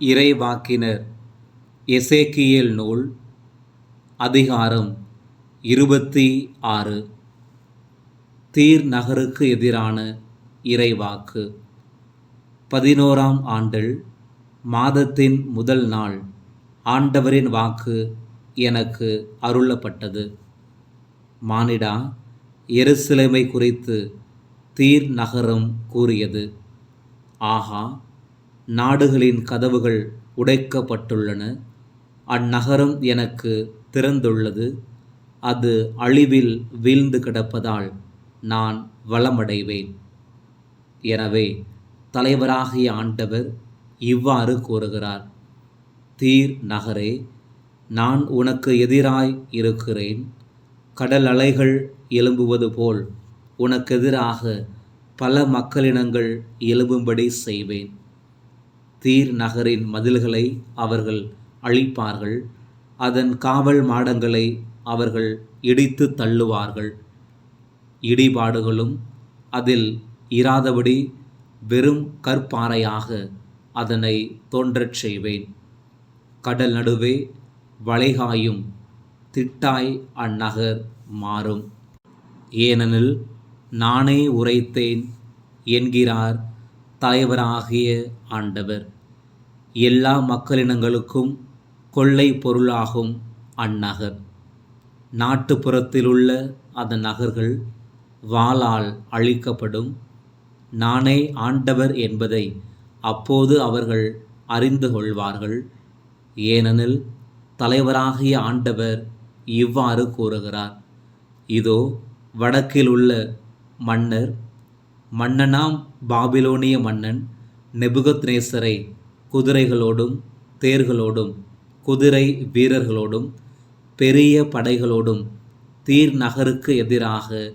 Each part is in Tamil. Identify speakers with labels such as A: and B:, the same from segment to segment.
A: இறைவாக்கினர். எசேக்கியல் நூல் அதிகாரம் இருபத்தி ஆறு தீர் நகருக்கு எதிரான இறைவாக்கு. பதினோராம் ஆண்டில் மாதத்தின் முதல் நாள் ஆண்டவரின் வாக்கு எனக்கு அருளப்பட்டது. மானிடா எருசலேமை குறித்து தீர் நகரம் கூறியது. ஆஹா நாடுகளின் கதவுகள் உடைக்கப்பட்டுள்ளன. அந்நகரம் எனக்கு திறந்துள்ளது. அது அழிவில் வீழ்ந்து கிடப்பதால் நான் வளமடைவேன். எனவே தலைவராகிய ஆண்டவர் இவ்வாறு கூறுகிறார். தீர் நகரே நான் உனக்கு எதிராய் இருக்கிறேன். கடல் அலைகள் எழும்புவது போல் உனக்கெதிராக பல மக்களினங்கள் எழும்பும்படி செய்வேன். தீர் நகரின் மதில்களை அவர்கள் அழிப்பார்கள். அதன் காவல் மாடங்களை அவர்கள் இடித்து தள்ளுவார்கள். இடிபாடுகளும் அதில் இராதபடி வெறும் கற்பாறையாக அதனை தோன்றச் செய்வேன். கடல் நடுவே வளைகாயும் திட்டாய் அந்நகர் மாறும். ஏனெனில் நானே உரைத்தேன் என்கிறார் தலைவராகிய ஆண்டவர். எல்லா மக்களினங்களுக்கும் கொள்ளை பொருளாகும் அந்நகர். நாட்டுப்புறத்திலுள்ள அதன் நகர்கள் வாளால் அழிக்கப்படும். நானே ஆண்டவர் என்பதை அப்போது அவர்கள் அறிந்து கொள்வார்கள். ஏனெனில் தலைவராகிய ஆண்டவர் இவ்வாறு கூறுகிறார். இதோ வடக்கில் உள்ள மன்னர் மன்னனாம் பாபிலோனிய மன்னன் நெபுகத்னேசரை குதிரைகளோடும் தேர்களோடும் குதிரை வீரர்களோடும் பெரிய படைகளோடும் தீர் நகருக்கு எதிராக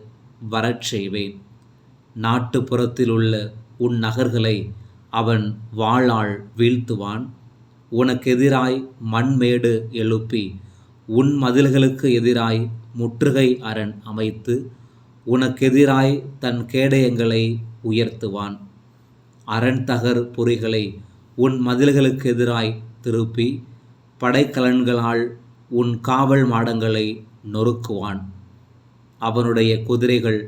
A: வரச் செய்வேன். நாட்டுப்புறத்தில் உள்ள உன் நகர்களை அவன் வாளால் வீழ்த்துவான். உனக்கெதிராய் மண்மேடு எழுப்பி உன் மதில்களுக்கு எதிராய் முற்றுகை அரண் அமைத்து உனக்கெதிராய் தன் கேடயங்களை உயர்த்துவான். அரண் தகர் பொறிகளை உன் மதில்களுக்கு எதிராய் திருப்பி படைக்கலன்களால் உன் காவல் மாடங்களை நொறுக்குவான். அவனுடைய குதிரைகள்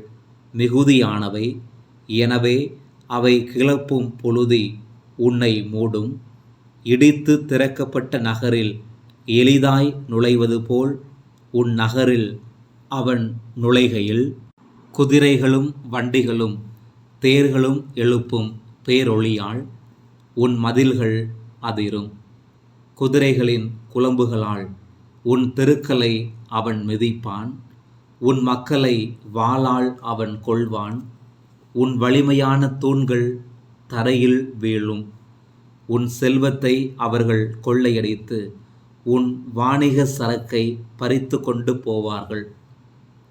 A: மிகுதியானவை எனவே அவை கிளப்பும் பொழுதி உன்னை மூடும். இடித்து திறக்கப்பட்ட நகரில் எளிதாய் நுழைவது போல் உன் நகரில் அவன் நுழைகையில் குதிரைகளும் வண்டிகளும் தேர்களும் எழுப்பும் பேரொளியால் உன் மதில்கள் அதிரும். குதிரைகளின் குழம்புகளால் உன் தெருக்களை அவன் மிதிப்பான். உன் மக்களை வாளால் அவன் கொள்வான். உன் வலிமையான தூண்கள் தரையில் வீழும். உன் செல்வத்தை அவர்கள் கொள்ளையடித்து உன் வாணிக சரக்கை பறித்து கொண்டு போவார்கள்.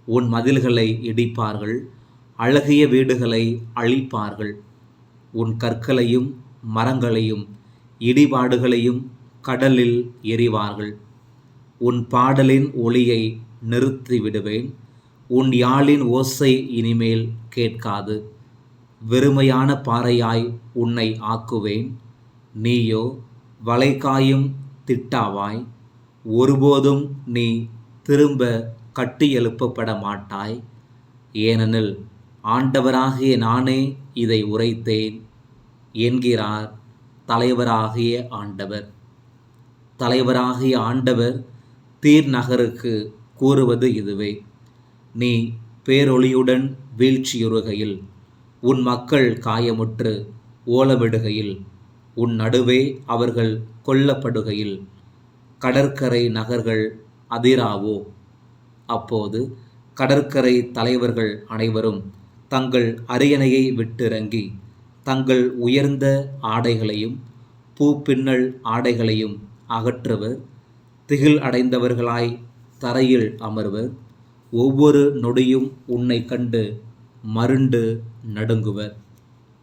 A: உன் மதில்களை இடிப்பார்கள் அழகிய வீடுகளை அழிப்பார்கள். உன் கற்களையும் மரங்களையும் இடிபாடுகளையும் கடலில் எறிவார்கள். உன் பாடலின் ஒளியை நிறுத்தி விடுவேன் உன் யாழின் ஓசை இனிமேல் கேட்காது. வெறுமையான பாறையாய் உன்னை ஆக்குவேன் நீயோ வளைகாயும் திட்டாவாய். ஒருபோதும் நீ திரும்ப கட்டி எழுப்பப்பட மாட்டாய். ஏனெனில் ஆண்டவராகிய நானே இதை உரைத்தேன் என்கிறார் தலைவராகிய ஆண்டவர். தலைவராகிய ஆண்டவர் தீர் நகருக்கு கூறுவது இதுவே. நீ பேரொளியுடன் வீழ்ச்சியுறுகையில் உன் மக்கள் காயமுற்று ஓலமிடுகையில் உன் நடுவே அவர்கள் கொல்லப்படுகையில் கடற்கரை நகர்கள் அதிராவோ? அப்போது கடற்கரை தலைவர்கள் அனைவரும் தங்கள் அரியணையை விட்டிறங்கி தங்கள் உயர்ந்த ஆடைகளையும் பூப்பின்னல் ஆடைகளையும் அகற்றுவர். திகில் அடைந்தவர்களாய் தரையில் அமர்வர். ஒவ்வொரு நொடியும் உன்னை கண்டு மருண்டு நடுங்குவர்.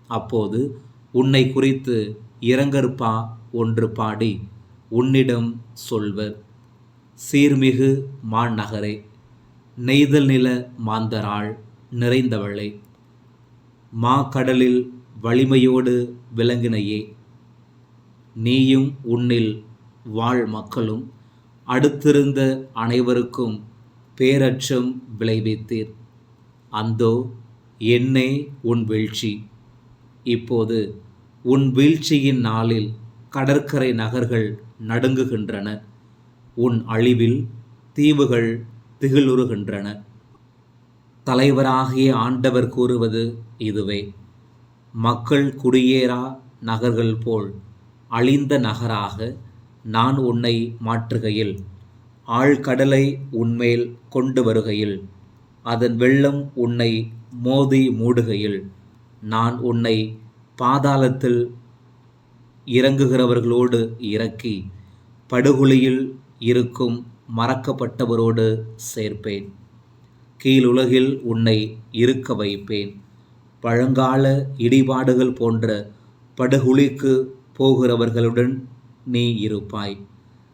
A: அப்போது உன்னை குறித்து இறங்கற்பா ஒன்று பாடி உன்னிடம் சொல்வர். சீர்மிகு மாநகரே. நெய்தல் நில மாந்தராள் நிறைந்தவளே மா கடலில் வலிமையோடு விளங்கினையே. நீயும் உன்னில் வாழ் மக்களும் அடுத்திருந்த அனைவருக்கும் பேரச்சம் விளைவித்தீர். அந்தோ என்னே உன் வீழ்ச்சி. இப்போது உன் வீழ்ச்சியின் நாளில் கடற்கரை நகர்கள் நடுங்குகின்றன. உன் அழிவில் தீவுகள் திகிலுறுகின்றன. தலைவராகிய ஆண்டவர் கூறுவது இதுவே. மக்கள் குடியேறா நகர்கள் போல் அழிந்த நகராக நான் உன்னை மாற்றுகையில் ஆழ்கடலை உன்மேல் கொண்டு வருகையில் அதன் வெள்ளம் உன்னை மோதி மூடுகையில் நான் உன்னை பாதாளத்தில் இறங்குகிறவர்களோடு இறக்கி படுகொலியில் இருக்கும் மறக்கப்பட்டவரோடு சேர்ப்பேன். கீழுலகில் உன்னை இருக்க வைப்பேன். பழங்கால இடிபாடுகள் போன்ற படுகுழிக்கு போகிறவர்களுடன் நீ இருப்பாய்.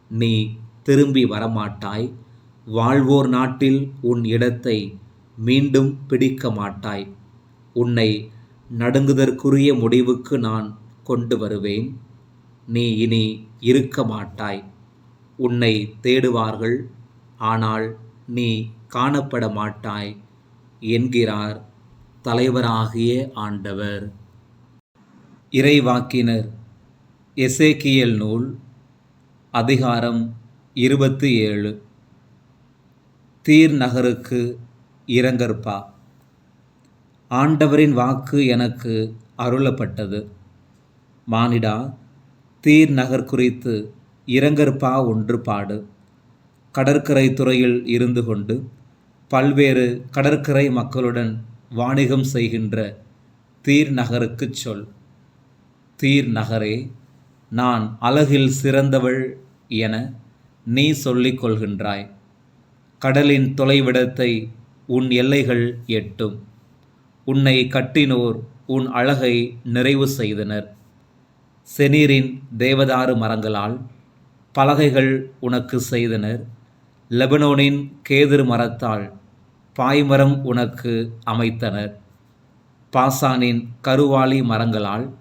A: நீ திரும்பி வரமாட்டாய். வாழ்வோர் நாட்டில் உன் இடத்தை மீண்டும் பிடிக்க மாட்டாய். உன்னை நடுங்குதற்குரிய முடிவுக்கு நான் கொண்டு வருவேன். நீ இனி இருக்க மாட்டாய். உன்னை தேடுவார்கள். ஆனால் நீ காணப்பட மாட்டாய் என்கிறார் தலைவராகிய ஆண்டவர். இறைவாக்கினர் எசேக்கியல் நூல் அதிகாரம் இருபத்தி ஏழு. தீர் நகருக்கு இறங்கற்பா ஆண்டவரின் வாக்கு எனக்கு அருளப்பட்டது. மானிடா தீர் நகர் குறித்து இரங்கற்பா ஒன்று பாடு கடற்கரை துறையில் இருந்து கொண்டு பல்வேறு கடற்கரை மக்களுடன் வாணிகம் செய்கின்ற தீர் நகருக்குச் சொல். தீர் நகரே நான் அழகில் சிறந்தவள் என நீ சொல்லிக் கொள்கின்றாய். கடலின் தொலைவிடத்தை உன் எல்லைகள் எட்டும். உன்னை கட்டினோர் உன் அழகை நிறைவு செய்தனர். செனீரின் தேவதாறு மரங்களால் பலகைகள் உனக்கு செய்தனர். லெபனோனின் கேதிர் மரத்தால் பாய்மரம் உனக்கு அமைத்தனர். பாசானின் கருவாளி மரங்களால்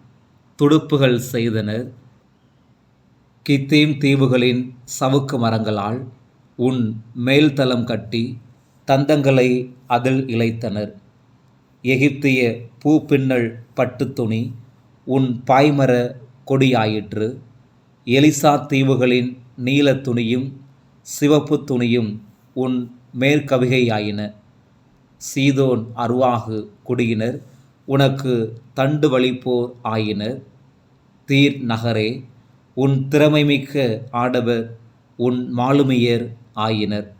A: துடுப்புகள் செய்தனர். கித்தீம் தீவுகளின் சவுக்கு மரங்களால் உன் மேல்தளம் கட்டி தந்தங்களை அதில் இழைத்தனர். எகிப்திய பூப்பின்னல் பட்டுத் துணி உன் பாய்மர கொடியாயிற்று. எலிசா தீவுகளின் நீலத் துணியும் சிவப்பு துணியும் உன் மேற்கவிகையாயின. சீதோன் அருவாகு குடியினர் உனக்கு தண்டு வலிப்போர் ஆயினர். தீர் நகரே உன் திறமைமிக்க ஆடவர் உன் மாலுமியர் ஆயினர்.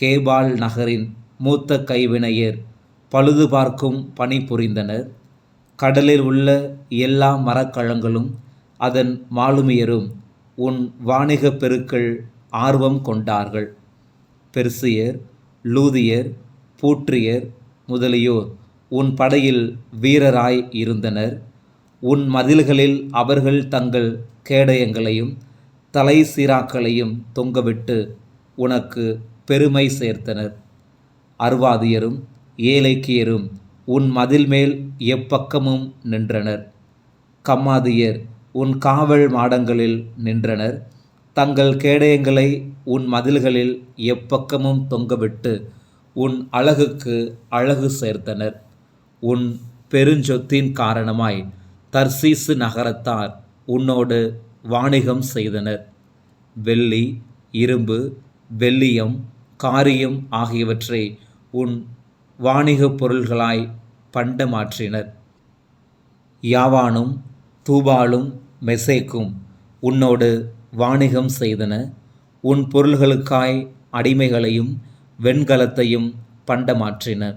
A: கேபால் நகரின் மூத்த கைவினையர் பழுது பார்க்கும் பணி புரிந்தனர். கடலில் உள்ள எல்லா மரக்கழங்களும் அதன் மாலுமியரும் உன் வாணிகப் பெருக்கள் ஆர்வம் கொண்டார்கள். பெர்சியர் லூதியர் பூற்றியர் முதலியோர் உன் படையில் வீரராய் இருந்தனர். உன் மதில்களில் அவர்கள் தங்கள் கேடயங்களையும் தலை சீராக்களையும் தொங்கவிட்டு உனக்கு பெருமை சேர்த்தனர். அர்வாதியரும் ஏலைக்கியரும் உன் மதில் மேல் எப்பக்கமும் நின்றனர். கம்மாதியர் உன் காவல் மாடங்களில் நின்றனர். தங்கள் கேடயங்களை உன் மதில்களில் எப்பக்கமும் தொங்கவிட்டு உன் அழகுக்கு அழகு சேர்த்தனர். உன் பெருஞ்சொத்தின் காரணமாய் தர்சீசு நகரத்தார் உன்னோடு வாணிகம் செய்தனர். வெள்ளி இரும்பு வெள்ளியம் காரியம் ஆகியவற்றை உன் வாணிகப் பொருள்களாய் பண்டமாற்றினர். யாவானும் தூபாலும் மெசேக்கும் உன்னோடு வாணிகம் செய்தன உன் பொருள்களுக்காய் அடிமைகளையும் வெண்கலத்தையும் பண்டமாற்றினர்.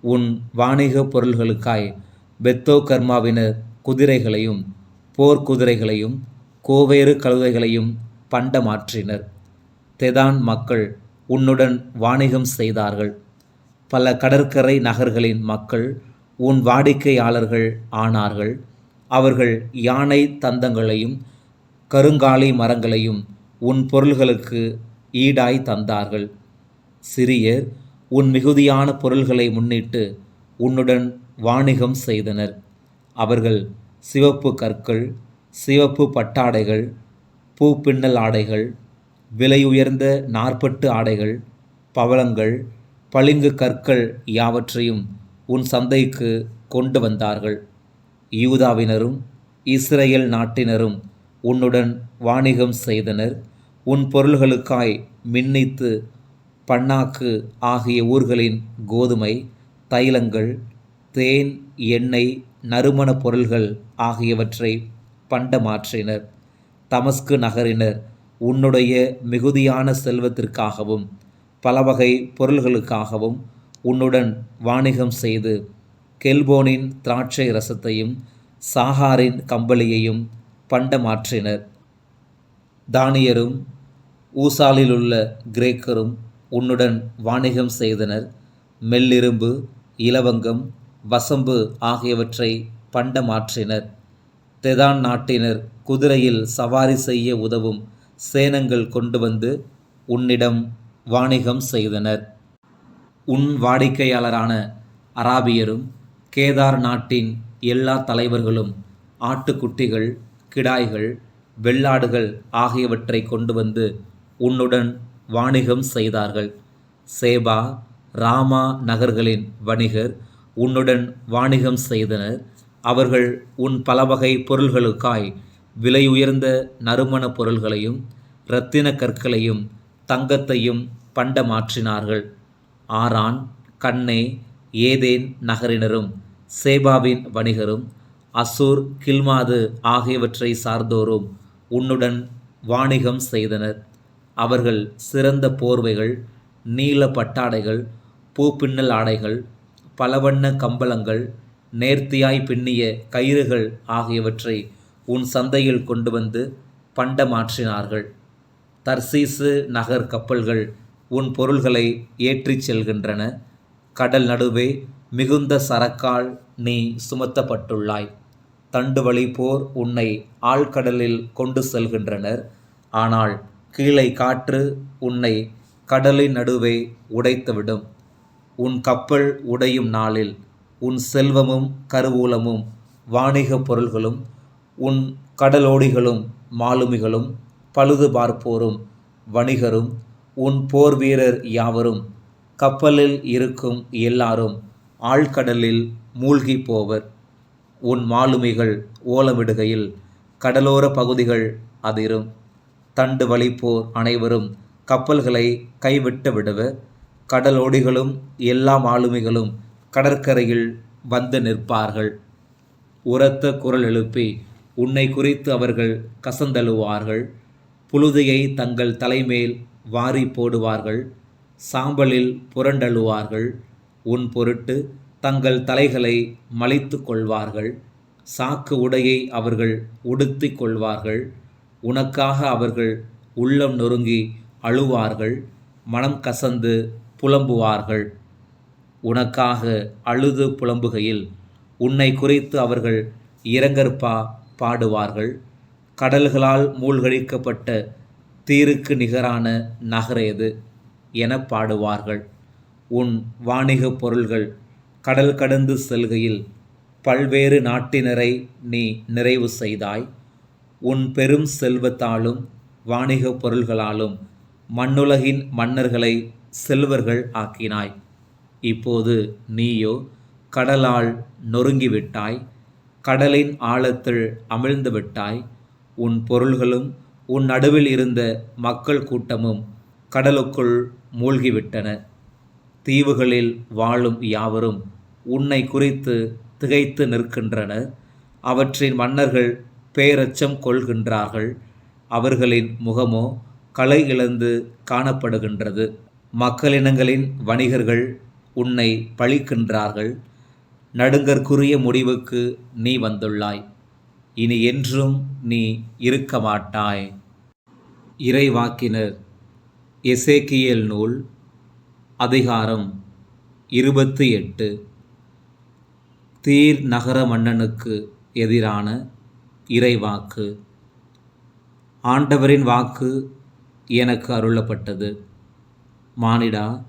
A: உன் வாணிகப் பொருள்களுக்காய் பெத்தோ கர்மாவினர் குதிரைகளையும் போர்க்குதிரைகளையும் கோவேறு கழுதைகளையும் பண்டமாற்றினர். தெதான் மக்கள் உன்னுடன் வாணிகம் செய்தார்கள். பல கடற்கரை நகர்களின் மக்கள் உன் வாடிக்கையாளர்கள் ஆனார்கள். அவர்கள் யானை தந்தங்களையும் கருங்காலை மரங்களையும் உன் பொருள்களுக்கு ஈடாய் தந்தார்கள். சிறியர் உன் மிகுதியான பொருள்களை முன்னிட்டு உன்னுடன் வாணிகம் செய்தனர். அவர்கள் சிவப்பு கற்கள் சிவப்பு பட்டாடைகள் பூப்பின்னல் ஆடைகள் விலை உயர்ந்த நாற்பட்டு ஆடைகள் பவளங்கள் பளிங்கு கற்கள் யாவற்றையும் உன் சந்தைக்கு கொண்டு வந்தார்கள். யூதாவினரும் இஸ்ரேல் நாட்டினரும் உன்னுடன் வாணிகம் செய்தனர். உன் பொருள்களுக்காய் மின்னித்து பன்னாக்கு ஆகிய ஊர்களின் கோதுமை தைலங்கள் தேன் எண்ணெய் நறுமணப் பொருள்கள் ஆகியவற்றை பண்டமாற்றினர் தமஸ்கு நகரினர் உன்னுடைய மிகுதியான செல்வத்திற்காகவும் பலவகை பொருள்களுக்காகவும் உன்னுடன் வாணிகம் செய்து கெல்போனின் திராட்சை ரசத்தையும் சாகாரின் கம்பளியையும் பண்டமாற்றினர் தானியரும் ஊசாலிலுள்ள கிரேக்கரும் உன்னுடன் வாணிகம் செய்தனர். மெல்லிரும்பு இலவங்கம் வசம்பு ஆகியவற்றை பண்டமாற்றினர் தெதான் நாட்டினர் குதிரையில் சவாரி செய்ய உதவும் சேனங்கள் கொண்டு வந்து உன்னிடம் வாணிகம் செய்தனர். உன் வாடிக்கையாளரான அராபியரும் கேதார் நாட்டின் எல்லா தலைவர்களும் ஆட்டுக்குட்டிகள் கிடாய்கள் வெள்ளாடுகள் ஆகியவற்றை கொண்டு வந்து உன்னுடன் வாணிகம் செய்தார்கள். சேபா ராமா நகர்களின் வணிகர் உன்னுடன் வாணிகம் செய்தனர். அவர்கள் உன் பலவகை பொருள்களுக்காய் விலையுயர்ந்த நறுமணப் பொருள்களையும் இரத்தின கற்களையும் தங்கத்தையும் பண்டமாற்றினார்கள். ஆரான் கண்ணே ஏதேன் நகரினரும் சேபாவின் வணிகரும் அசூர் கில்மாது ஆகியவற்றை சார்ந்தோரும் உன்னுடன் வாணிகம் செய்தனர். அவர்கள் சிறந்த போர்வைகள் நீல பட்டாடைகள் பூப்பின்னல் ஆடைகள் பலவண்ண கம்பளங்கள் நேர்த்தியாய் பின்னிய கயிறுகள் ஆகியவற்றை உன் சந்தையில் கொண்டு வந்து பண்டமாற்றினார்கள். தர்சீசு நகர் கப்பல்கள் உன் பொருள்களை ஏற்றிச் செல்கின்றன. கடல் நடுவே மிகுந்த சரக்கால் நீ சுமத்தப்பட்டுள்ளாய். தண்டு வழி போர் உன்னை ஆழ்கடலில் கொண்டு செல்கின்றனர். ஆனால் கீழே காற்று உன்னை கடலின் நடுவே உடைத்துவிடும். உன் கப்பல் உடையும் நாளில் உன் செல்வமும் கருவூலமும் வாணிகப் பொருள்களும் உன் கடலோடிகளும் மாலுமிகளும் பழுது பார்ப்போரும் வணிகரும் உன் போர் வீரர் யாவரும் கப்பலில் இருக்கும் எல்லாரும் ஆழ்கடலில் மூழ்கி போவர். உன் மாலுமிகள் ஓலமிடுகையில் கடலோர பகுதிகள் அதிரும். தண்டு வழிப்போர் அனைவரும் கப்பல்களை கைவிட்டு விடுவர். கடலோடிகளும் எல்லா மாலுமிகளும் கடற்கரையில் வந்து நிற்பார்கள். உரத்த குரல் எழுப்பி உன்னை குறித்து அவர்கள் கசந்தழுவார்கள். புழுதியை தங்கள் தலைமேல் வாரி போடுவார்கள். சாம்பலில் புரண்டழுவார்கள். உன் பொருட்டு தங்கள் தலைகளை மலித்து கொள்வார்கள். சாக்கு உடையை அவர்கள் உடுத்தி கொள்வார்கள். உனக்காக அவர்கள் உள்ளம் நொறுங்கி அழுவார்கள். மனம் கசந்து புலம்புவார்கள். உனக்காக அழுது புலம்புகையில் உன்னை குறித்து அவர்கள் இரங்கற்பா பாடுவார்கள். கடல்களால் மூழ்கடிக்கப்பட்ட தீருக்கு நிகரான நகரேது என பாடுவார்கள். உன் வாணிகப் பொருள்கள் கடல் கடந்து செல்கையில் பல்வேறு நாட்டினரை நீ நிறைவு செய்தாய். உன் பெரும் செல்வத்தாலும் வாணிகப் பொருள்களாலும் மண்ணுலகின் மன்னர்களை செல்வர்கள் ஆக்கினாய். இப்போது நீயோ கடலால் நொறுங்கிவிட்டாய். கடலின் ஆழத்தில் அமிழ்ந்து விட்டாய். உன் பொருள்களும் உன் நடுவில் இருந்த மக்கள் கூட்டமும் கடலுக்குள் மூழ்கிவிட்டன. தீவுகளில் வாழும் யாவரும் உன்னை குறித்து திகைத்து நிற்கின்றனர். அவற்றின் மன்னர்கள் பேரச்சம் கொள்கின்றார்கள். அவர்களின் முகமோ களை இழந்து காணப்படுகின்றது. மக்களினங்களின் வணிகர்கள் உன்னை பழிக்கின்றார்கள். நடுங்கற்குரிய முடிவுக்கு நீ வந்துள்ளாய். இனி என்றும் நீ இருக்க மாட்டாய். இறைவாக்கினர் எசேக்கியல் நூல் அதிகாரம் இருபத்தி எட்டு. தீர் நகர மன்னனுக்கு எதிரான இறைவாக்கு. ஆண்டவரின் வாக்கு எனக்கு அருளப்பட்டது. மானிடா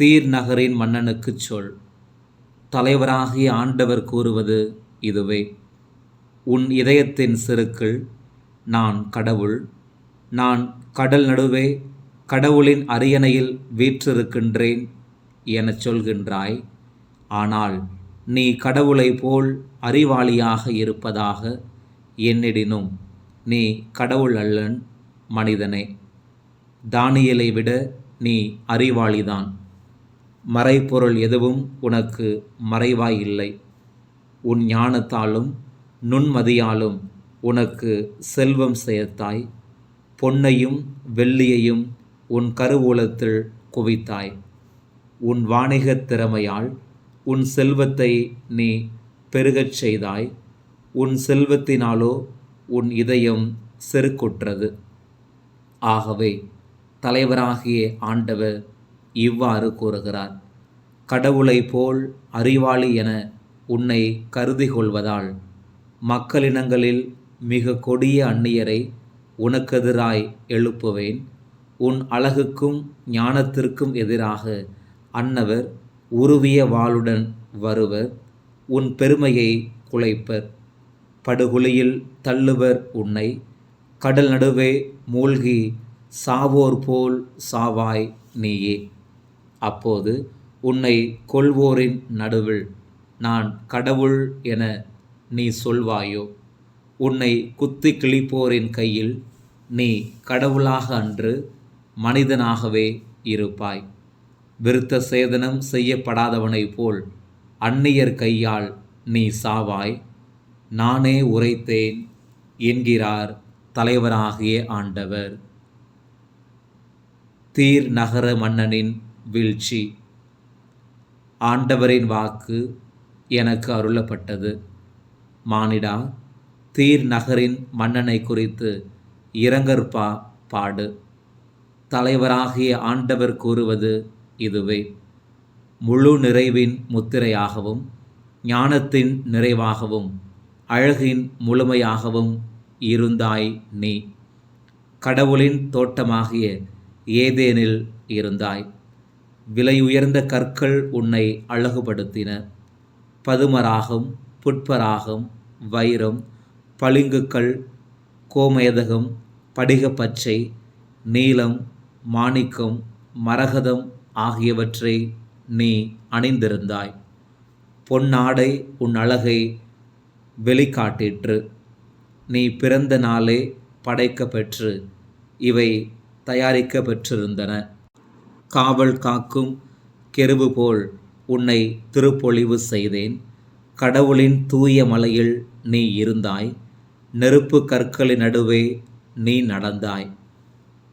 A: தீர் நகரின் மன்னனுக்குச் சொல். தலைவராகிய ஆண்டவர் கூறுவது இதுவே. உன் இதயத்தின் செருக்கில் நான் கடவுள் நான் கடல் நடுவே கடவுளின் அரியணையில் வீற்றிருக்கின்றேன் எனச் சொல்கின்றாய். ஆனால் நீ கடவுளை போல் அறிவாளியாக இருப்பதாக என்னிடினும் நீ கடவுள் அல்லன் மனிதனே. தானியலை விட நீ அறிவாளிதான். மறைப்பொருள் எதுவும் உனக்கு மறைவாய் இல்லை உன் ஞானத்தாலும் நுண்மதியாலும் உனக்கு செல்வம் சேர்த்தாய் பொன்னையும் வெள்ளியையும் உன் கருவூலத்தில் குவித்தாய். உன் வாணிகத் திறமையால் உன் செல்வத்தை நீ பெருகச் செய்தாய். உன் செல்வத்தினாலோ உன் இதயம் செருக்குற்றது. ஆகவே தலைவராகிய ஆண்டவர் இவ்வாறு கூறுகிறார் கடவுளைப் போல் அறிவாளி என உன்னை கருதி கொள்வதால் மக்களினங்களில் மிக கொடிய அந்நியரை உனக்கெதிராய் எழுப்புவேன். உன் அழகுக்கும் ஞானத்திற்கும் எதிராக அன்னவர் உருவிய வாளுடன் வருவர் உன் பெருமையை குலைப்பர். படுகுழியில் தள்ளுவர் உன்னை கடல் நடுவே மூழ்கி சாவோர் போல் சாவாய் நீயே. அப்போது உன்னை கொள்வோரின் நடுவில் நான் கடவுள் என நீ சொல்வாயோ? உன்னை குத்தி கிழிப்போரின் கையில் நீ கடவுளாக அன்று மனிதனாகவே இருப்பாய். விருத்த சேதனம் செய்யப்படாதவனைப் போல் அந்நியர் கையால் நீ சாவாய். நானே உரைத்தேன் என்கிறார் தலைவராகிய ஆண்டவர். தீர் நகர மன்னனின் வீழ்ச்சி. ஆண்டவரின் வாக்கு எனக்கு அருளப்பட்டது. மானிடா தீர் நகரின் மன்னனை குறித்து இரங்கற்பா பாடு. தலைவராகிய ஆண்டவர் கூறுவது இதுவே. முழு நிறைவின் முத்திரையாகவும் ஞானத்தின் நிறைவாகவும் அழகின் முழுமையாகவும் இருந்தாய் நீ. கடவுளின் தோட்டமாகிய ஏதேனில் இருந்தாய். விலையுயர்ந்த கற்கள் உன்னை அழகுபடுத்தின. பதுமராகம் புட்பராகம் வைரம் பளிங்குக்கள் கோமேதகம் படிகப்பச்சை நீலம் மாணிக்கம் மரகதம் ஆகியவற்றை நீ அணிந்திருந்தாய். பொன்னாடை உன் அழகை வெளிக்காட்டிற்று. நீ பிறந்த நாளே படைக்க பெற்று இவை தயாரிக்க பெற்றிருந்தன. காவல் காக்கும் கெருவு போல் உன்னை திருப்பொழிவு செய்தேன். கடவுளின் தூய மலையில் நீ இருந்தாய். நெருப்பு கற்களின் நடுவே நீ நடந்தாய்.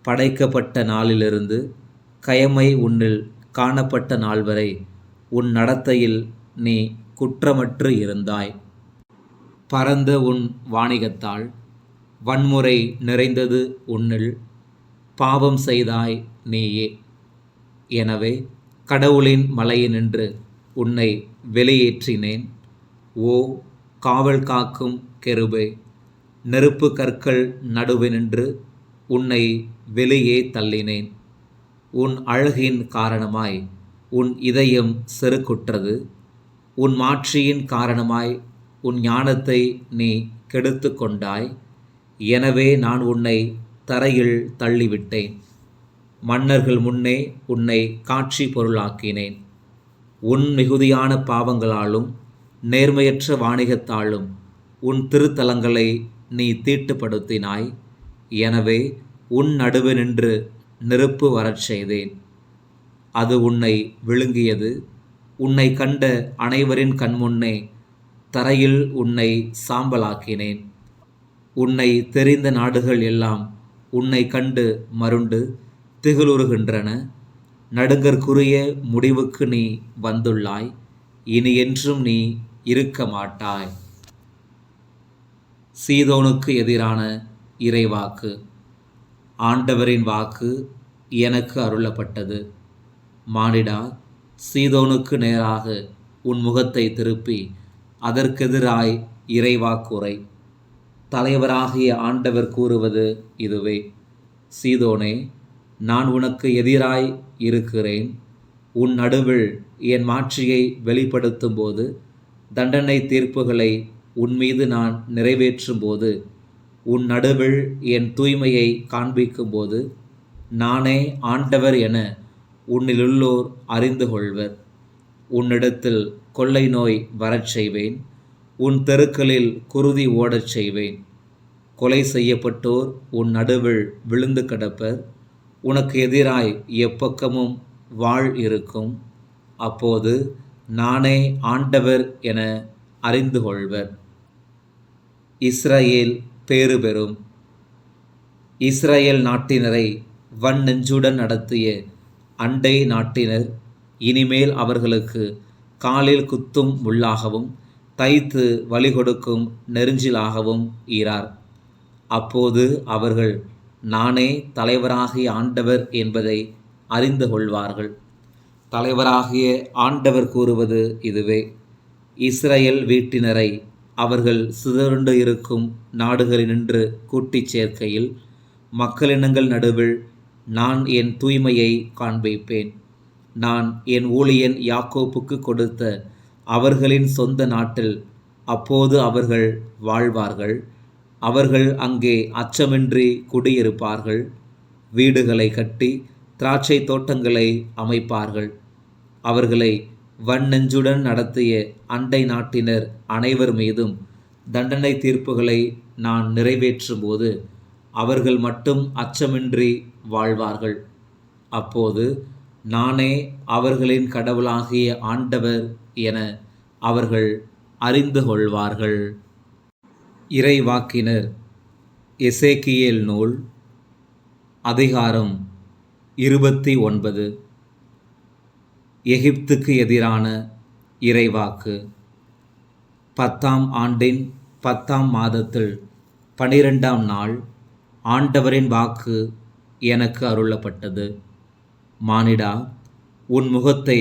A: படைக்கப்பட்ட நாளிலிருந்து கயமை உன்னில் காணப்பட்ட நாள் வரை உன் நடத்தையில் நீ குற்றமற்று இருந்தாய். பரந்த உன் வாணிகத்தால் வன்முறை நிறைந்தது உன்னில் பாவம் செய்தாய் நீயே. எனவே கடவுளின் மலையினின்று உன்னை வெளியேற்றினேன். ஓ காவல் காக்கும் கெருபே நெருப்பு கற்கள் நடுவினின்று உன்னை வெளியே தள்ளினேன். உன் அழகின் காரணமாய் உன் இதயம் செருக்குற்றது. உன் மாட்சியின் காரணமாய் உன் ஞானத்தை நீ கெடுத்து கொண்டாய். எனவே நான் உன்னை தரையில் தள்ளிவிட்டேன். மன்னர்கள் முன்னே உன்னை காட்சி பொருளாக்கினேன். உன் மிகுதியான பாவங்களாலும் நேர்மையற்ற வாணிகத்தாலும் உன் திருத்தலங்களை நீ தீட்டுப்படுத்தினாய். எனவே உன் நடுவு நின்று நெருப்பு வரச் செய்தேன். அது உன்னை விழுங்கியது. உன்னை கண்ட அனைவரின் கண்முன்னே தரையில் உன்னை சாம்பலாக்கினேன். உன்னை தெரிந்த நாடுகள் எல்லாம் உன்னை கண்டு மருண்டு திகழுறுகின்றன நடுங்கற்குரிய முடிவுக்கு நீ வந்துள்ளாய். இனி என்றும் நீ இருக்க மாட்டாய். சீதோனுக்கு எதிரான இறைவாக்கு. ஆண்டவரின் வாக்கு எனக்கு அருளப்பட்டது. மானிடா சீதோனுக்கு நேராக உன் முகத்தை திருப்பி அதற்கெதிராய் இறைவாக்குரை தலைவராகிய ஆண்டவர் கூறுவது இதுவே. சீதோனே நான் உனக்கு எதிராய் இருக்கிறேன். உன் நடுவில் என் மாட்சியை வெளிப்படுத்தும் போது தண்டனை தீர்ப்புகளை உன்மீது நான் நிறைவேற்றும் போது உன் நடுவில் என் தூய்மையை காண்பிக்கும்போது நானே ஆண்டவர் என உன்னிலுள்ளோர் அறிந்து கொள்வர். உன்னிடத்தில் கொள்ளை நோய் வரச் செய்வேன். உன் தெருக்களில் குருதி ஓடச் செய்வேன். கொலை செய்யப்பட்டோர் உன் நடுவில் விழுந்து கிடப்பர். உனக்கு எதிராய் எப்பக்கமும் வாழ் இருக்கும். அப்போது நானே ஆண்டவர் என அறிந்து கொள்வர். இஸ்ரேல் பேறு பெறும். இஸ்ரேல் நாட்டினரை வன் நெஞ்சுடன் நடத்திய அண்டை நாட்டினர் இனிமேல் அவர்களுக்கு காலில் குத்தும் முள்ளாகவும் தைத்து வழிகொடுக்கும் நெருஞ்சிலாகவும் ஈரார். அப்போது அவர்கள் நானே தலைவராகிய ஆண்டவர் என்பதை அறிந்து கொள்வார்கள். தலைவராகிய ஆண்டவர் கூறுவது இதுவே. இஸ்ரேல் வீட்டினரை அவர்கள் சிதறுண்டு இருக்கும் நாடுகளினின்று கூட்டிச் சேர்க்கையில் மக்களினங்கள் நடுவில் நான் என் தூய்மையை காண்பிப்பேன். நான் என் ஊழியன் யாக்கோப்புக்கு கொடுத்த அவர்களின் சொந்த நாட்டில் அப்போது அவர்கள் வாழ்வார்கள். அவர்கள் அங்கே அச்சமின்றி குடியிருப்பார்கள். வீடுகளை கட்டி திராட்சை தோட்டங்களை அமைப்பார்கள். அவர்களை வன்னெஞ்சுடன் நடத்திய அண்டை நாட்டினர் அனைவர் மீதும் தண்டனை தீர்ப்புகளை நான் நிறைவேற்றும்போது அவர்கள் மட்டும் அச்சமின்றி வாழ்வார்கள். அப்போது நானே அவர்களின் கடவுளாகிய ஆண்டவர் என அவர்கள் அறிந்து கொள்வார்கள். இறைவாக்கினர் எசேக்கியல் நூல் அதிகாரம் இருபத்தி ஒன்பது. எகிப்துக்கு எதிரான இறைவாக்கு. பத்தாம் ஆண்டின் பத்தாம் மாதத்தில் பனிரெண்டாம் நாள் ஆண்டவரின் வாக்கு எனக்கு அருளப்பட்டது. மானிடா உன் முகத்தை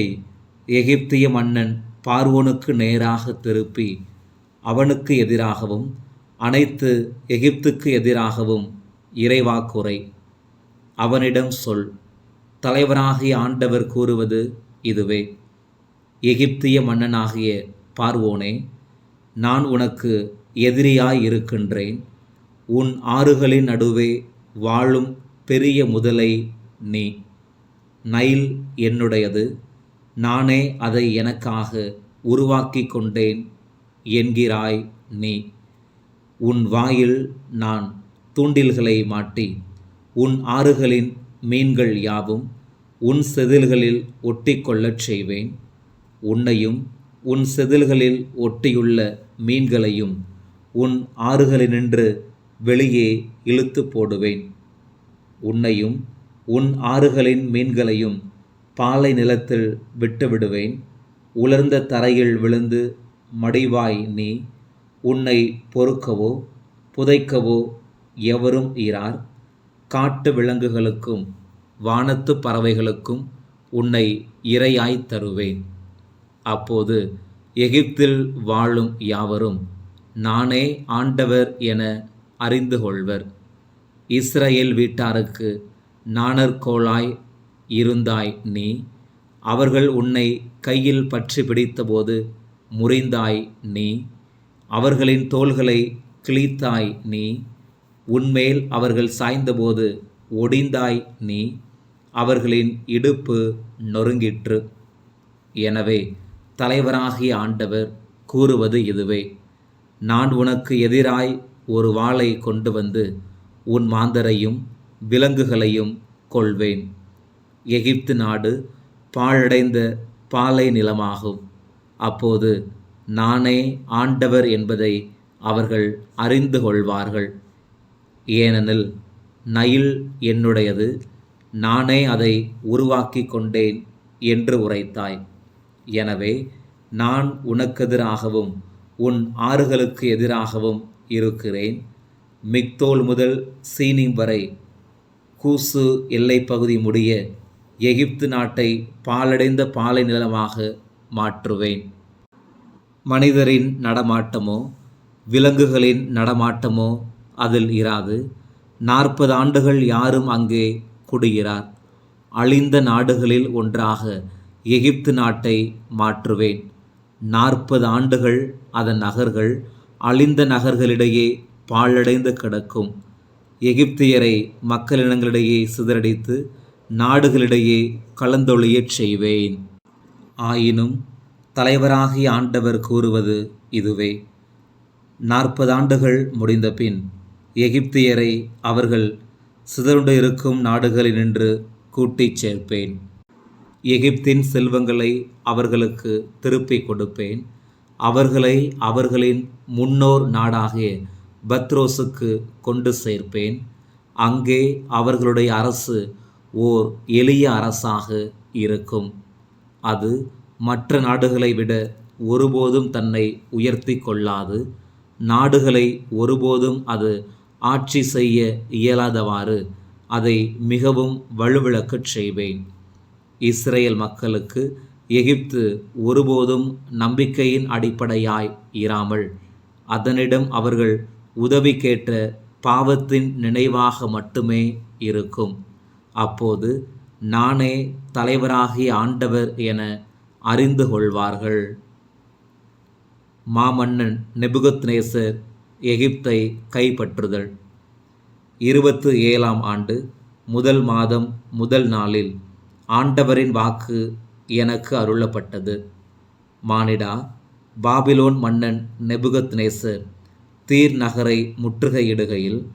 A: எகிப்திய மன்னன் பார்வோனுக்கு நேராக திருப்பி அவனுக்கு எதிராகவும் அனைத்து எகிப்துக்கு எதிராகவும் இறைவாக்குரை அவனிடம் சொல் தலைவராகிய ஆண்டவர் கூறுவது இதுவே. எகிப்திய மன்னனாகிய பார்வோனே நான் உனக்கு எதிரியாய் இருக்கின்றேன் உன் ஆறுகளின் நடுவே வாழும் பெரிய முதலை நீ. நைல் என்னுடையது. நானே அதை எனக்காக உருவாக்கி கொண்டேன் என்கிறாய் நீ. உன் வாயில் நான் தூண்டில்களை மாட்டி உன் ஆறுகளின் மீன்கள் யாவும் உன் செதில்களில் ஒட்டிக்கொள்ளச் செய்வேன். உன்னையும் உன் செதில்களில் ஒட்டியுள்ள மீன்களையும் உன் ஆறுகளினின்று வெளியே இழுத்து போடுவேன். உன்னையும் உன் ஆறுகளின் மீன்களையும் பாலை நிலத்தில் விட்டுவிடுவேன். உலர்ந்த தரையில் விழுந்து மடிவாய் நீ உன்னை பொறுக்கவோ புதைக்கவோ எவரும் இரார். காட்டு விலங்குகளுக்கும் வானத்து பறவைகளுக்கும் உன்னை இரையாய் தருவேன். அப்போது எகிப்தில் வாழும் யாவரும் நானே ஆண்டவர் என அறிந்து கொள்வர். இஸ்ரேல் வீட்டாருக்கு நாணர்கோளாய் இருந்தாய் நீ. அவர்கள் உன்னை கையில் பற்றி பிடித்தபோது முறிந்தாய் நீ. அவர்களின் தோள்களை கிழித்தாய் நீ. உன்மேல் அவர்கள் சாய்ந்தபோது ஒடிந்தாய் நீ. அவர்களின் இடுப்பு நொறுங்கிற்று. எனவே தலைவராகிய ஆண்டவர் கூறுவது இதுவே நான் உனக்கு எதிராய் ஒரு வாளை கொண்டு வந்து உன் மாந்தரையும் விலங்குகளையும் கொள்வேன். எகிப்து நாடு பாழடைந்த பாலை நிலமாகும். அப்போது நானே ஆண்டவர் என்பதை அவர்கள் அறிந்து கொள்வார்கள். ஏனெனில் நயில் என்னுடையது நானே அதை உருவாக்கி கொண்டேன் என்று உரைத்தாய். எனவே நான் உனக்கெதிராகவும் உன் ஆறுகளுக்கு எதிராகவும் இருக்கிறேன். மிக்தோல் முதல் சீனி வரை கூசு எல்லைப்பகுதி முடிய எகிப்து நாட்டை பாலடைந்த பாலை நிலமாக மாற்றுவேன். மனிதரின் நடமாட்டமோ விலங்குகளின் நடமாட்டமோ அதில் இராது. நாற்பது ஆண்டுகள் யாரும் அங்கே குடியிறார் அழிந்த நாடுகளில் ஒன்றாக எகிப்து நாட்டை மாற்றுவேன். நாற்பது ஆண்டுகள் அதன் நகர்கள் அழிந்த நகர்களிடையே பாழடைந்து கிடக்கும். எகிப்தியரை மக்களினங்களிடையே சிதறடித்து நாடுகளிடையே கலந்தொழியச் செய்வேன். ஆயினும் தலைவராகிய ஆண்டவர் கூறுவது இதுவே. நாற்பது ஆண்டுகள் முடிந்தபின் எகிப்தியரை அவர்கள் சிதறுண்டு இருக்கும் நாடுகளினின்று கூட்டிச் சேர்ப்பேன். எகிப்தின் செல்வங்களை அவர்களுக்கு திருப்பிக் கொடுப்பேன். அவர்களை அவர்களின் முன்னோர் நாடாகிய பத்ரோஸுக்கு கொண்டு சேர்ப்பேன். அங்கே அவர்களுடைய அரசு ஓர் எளிய அரசாக இருக்கும். அது மற்ற நாடுகளை விட ஒருபோதும் தன்னை உயர்த்தி கொள்ளாது. நாடுகளை ஒருபோதும் அது ஆட்சி செய்ய இயலாதவாறு அதை மிகவும் வலுவிழக்கச் செய்வேன். இஸ்ரேல் மக்களுக்கு எகிப்து ஒருபோதும் நம்பிக்கையின் அடிப்படையாய் இராமல் அதனிடம் அவர்கள் உதவி கேட்ட பாவத்தின் நினைவாக மட்டுமே இருக்கும். அப்போது நானே தலைவராகிய ஆண்டவர் என அறிந்து கொள்வார்கள். மாமன்னன் நெபுகத்னேசர் எகிப்தை கைப்பற்றுதல். இருபத்து ஏழாம் ஆண்டு முதல் மாதம் முதல் நாளில் ஆண்டவரின் வாக்கு எனக்கு அருளப்பட்டது. மானிடா பாபிலோன் மன்னன் நெபுகத் நேசர் தீர் நகரை முற்றுகையிடுகையில்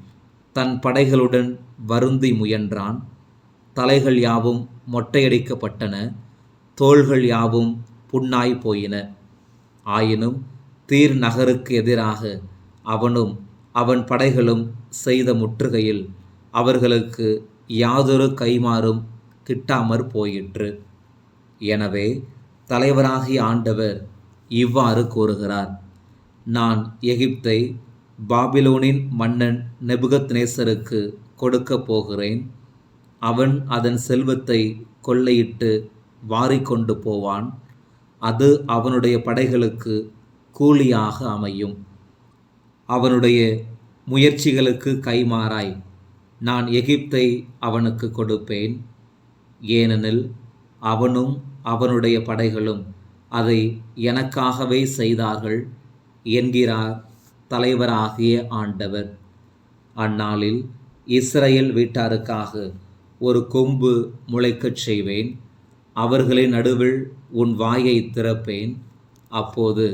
A: தன் படைகளுடன் வருந்தி முயன்றான். தலைகள் யாவும் மொட்டையடிக்கப்பட்டன தோள்கள் யாவும் புண்ணாய் போயின. ஆயினும் தீர் நகருக்கு எதிராக அவனும் அவன் படைகளும் செய்த முற்றுகையில் அவர்களுக்கு யாதொரு கைமாறும் கிட்டாமற் போயிற்று. எனவே தலைவராகிய ஆண்டவர் இவ்வாறு கூறுகிறார். நான் எகிப்தை பாபிலோனின் மன்னன் நெபுகத்நேசருக்கு கொடுக்கப் போகிறேன். அவன் அதன் செல்வத்தை கொள்ளையிட்டு வாரிக்கொண்டு போவான். அது அவனுடைய படைகளுக்கு கூலியாக அமையும். அவனுடைய முயற்சிகளுக்கு கைமாறாய். நான் எகிப்தை அவனுக்கு கொடுப்பேன். ஏனெனில் அவனும் அவனுடைய படைகளும் அதை எனக்காகவே செய்தார்கள் என்கிறார் தலைவராகிய ஆண்டவர். அந்நாளில் இஸ்ரேல் வீட்டாருக்காக ஒரு கொம்பு முளைக்கச் செய்வேன். அவர்களின் நடுவில் உன் வாயை திறப்பேன். அப்போது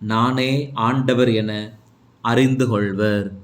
A: நானே ஆண்டவர் என அறிந்து கொள்வர்.